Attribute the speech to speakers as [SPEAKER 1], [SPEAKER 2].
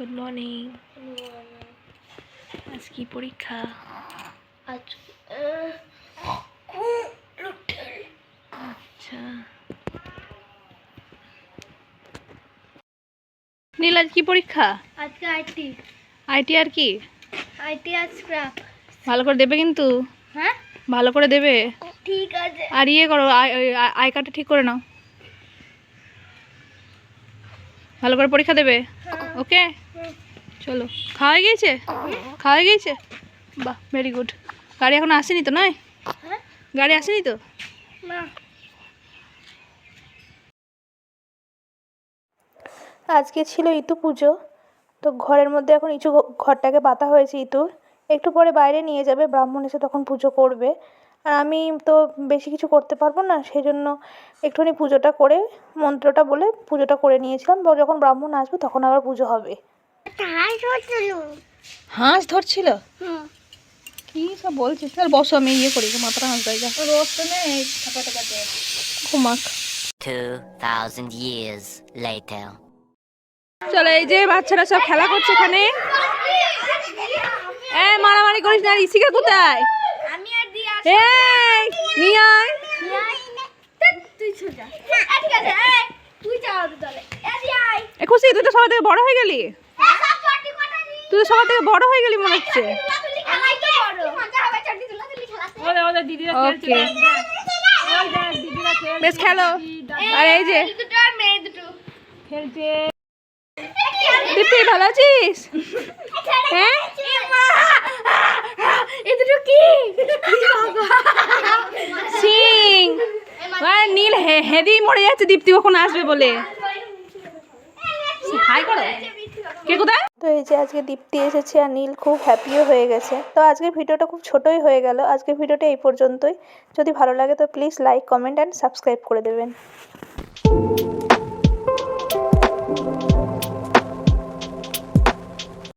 [SPEAKER 1] Good morning আজ কি পরীক্ষা আচ্ছা নীল আজ কি পরীক্ষা
[SPEAKER 2] আজকে আইটি
[SPEAKER 1] আইটি আর কি?
[SPEAKER 2] আইটি আর স্ক্র্যাপ
[SPEAKER 1] ভালো করে দেবে কিন্তু?
[SPEAKER 2] হ্যাঁ?
[SPEAKER 1] ভালো করে দেবে?
[SPEAKER 2] ঠিক আছে।
[SPEAKER 1] আর ইয়ে করো আই- কার্ডটা ঠিক করে নাও। ভালো করে পরীক্ষা দেবে? ওকে চলো। খাওয়া গিয়েছে খাওয়া গিয়েছে বাহ ভেরি গুড গাড়ি এখন আসেনি তো নয়?
[SPEAKER 2] হ্যাঁ
[SPEAKER 1] গাড়ি আসেনি তো?
[SPEAKER 2] না।
[SPEAKER 3] আজকে ছিল ইতু পুজো তো ঘরের মধ্যে এখন ইচু ঘরটাকে পাতা হয়েছে ইতুর। একটু পরে বাইরে নিয়ে যাবে ব্রাহ্মণ এসে তখন পুজো করবে। আর আমি তো বেশি কিছু করতে পারব না সেই জন্য একটুখানি পুজোটা করে মন্ত্রটা বলে পুজোটা করে নিয়েছিলাম। বা যখন ব্রাহ্মণ আসবে তখন আবার পুজো হবে।
[SPEAKER 1] হাঁস ধরছিল? কি সব বলছিস? তাহলে বসো আমি ইয়ে করি মাথাটা হাঁস দেয় যা।
[SPEAKER 2] রোজ তো নেই টাকা টাকা দে
[SPEAKER 1] ঘুমাক।
[SPEAKER 4] 2,000 years later.
[SPEAKER 1] চলো এই যে বাচ্চারা সব খেলা করছে এখানে। এ মারামারি করিস না ঋষিকা কোথায়?
[SPEAKER 2] আমি আর
[SPEAKER 1] এই নিয়ে আয়।
[SPEAKER 2] তুই সোজা ঠিক আছে তুই যাও তাহলে। এদি আই
[SPEAKER 1] এ খুশি তুই তো সবার থেকে বড় হয়ে গেলি? তুই তো সবার থেকে বড় হয়ে গেলি মনে হচ্ছে। বেশ খেলো আর এই যে
[SPEAKER 2] দুটো আর মেয়ে দুটো
[SPEAKER 1] খেলছে। দীপ্তি ভালো আছিস? হ্যাঁ?
[SPEAKER 2] কি?
[SPEAKER 1] সিং। আর নীল হে- হেদি মরে যাচ্ছে দীপ্তি কখন আসবে বলে? হাই করো। কে কোথায়?
[SPEAKER 3] তো এই যে আজকে দীপ্তি এসেছে আর নীল খুব হ্যাপিও হয়ে গেছে। তো আজকের ভিডিওটা খুব ছোটোই হয়ে গেল। আজকের ভিডিওটা এই পর্যন্তই। যদি ভালো লাগে তো please like comment and subscribe করে দেবেন।